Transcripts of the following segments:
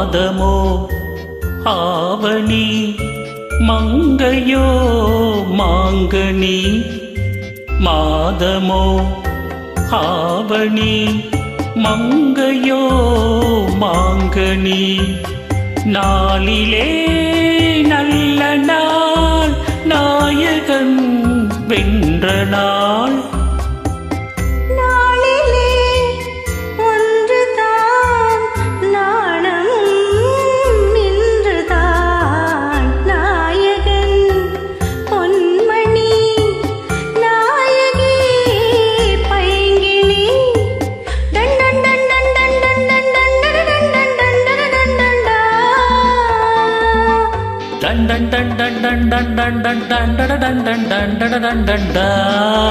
மாதமோ? ஆவணி மங்கையோ? மாங்கனி மாதமோ? ஆவணி மங்கையோ? மாங்கனி நாளிலே நல்ல நாள் நாயகன் வென்ற நாள். டன் டன் டன் டன் டன் டன் டன் டன் டன் டன் டன் டன் டன் டன் டன் டன்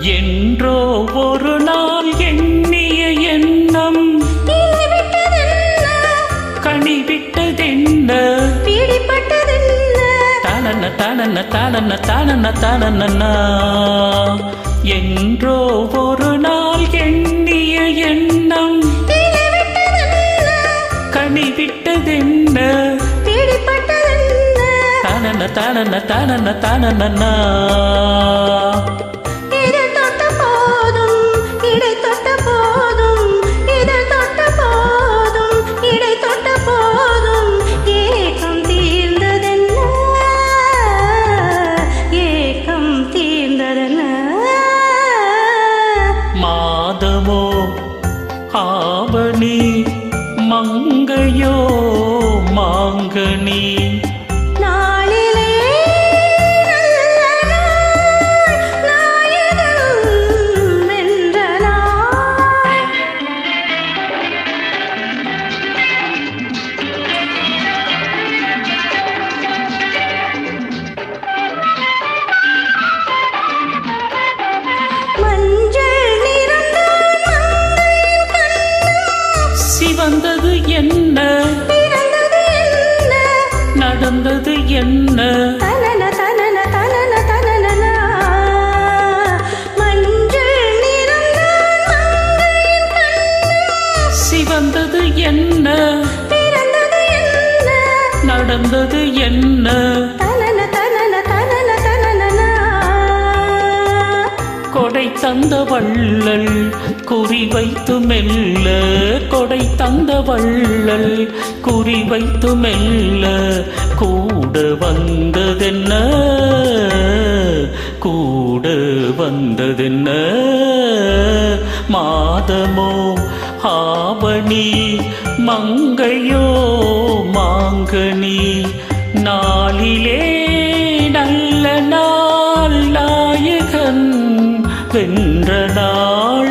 என்றோ ஒரு நாள் எண்ணிய எண்ணம். தீவிட்டதென்ன கனிவிட்டதென்ன? தனன தனன தனன தனன தானன என்றோ ஒரு நாள் எண்ணிய எண்ணம். தீவிட்டதென்ன கனிவிட்டதென்ன? தனன தனன தனன தானன ஆவணி மங்கையோ மாங்கனி. நடந்தது என்ன? தனன தனன தனன தனன சிவந்தது என்ன? நடந்தது என்ன? கொடை தந்த வள்ளல் குறி வைத்து மெல்ல கொடை தந்த வள்ளல் குறி வைத்து மெல்ல கூட வந்ததென்ன? கூட வந்ததென்ன? மாதமோ ஆவணி மங்கையோ மாங்கனி நாளிலே நல்ல நாள் நாயகன். தென்ற நாள்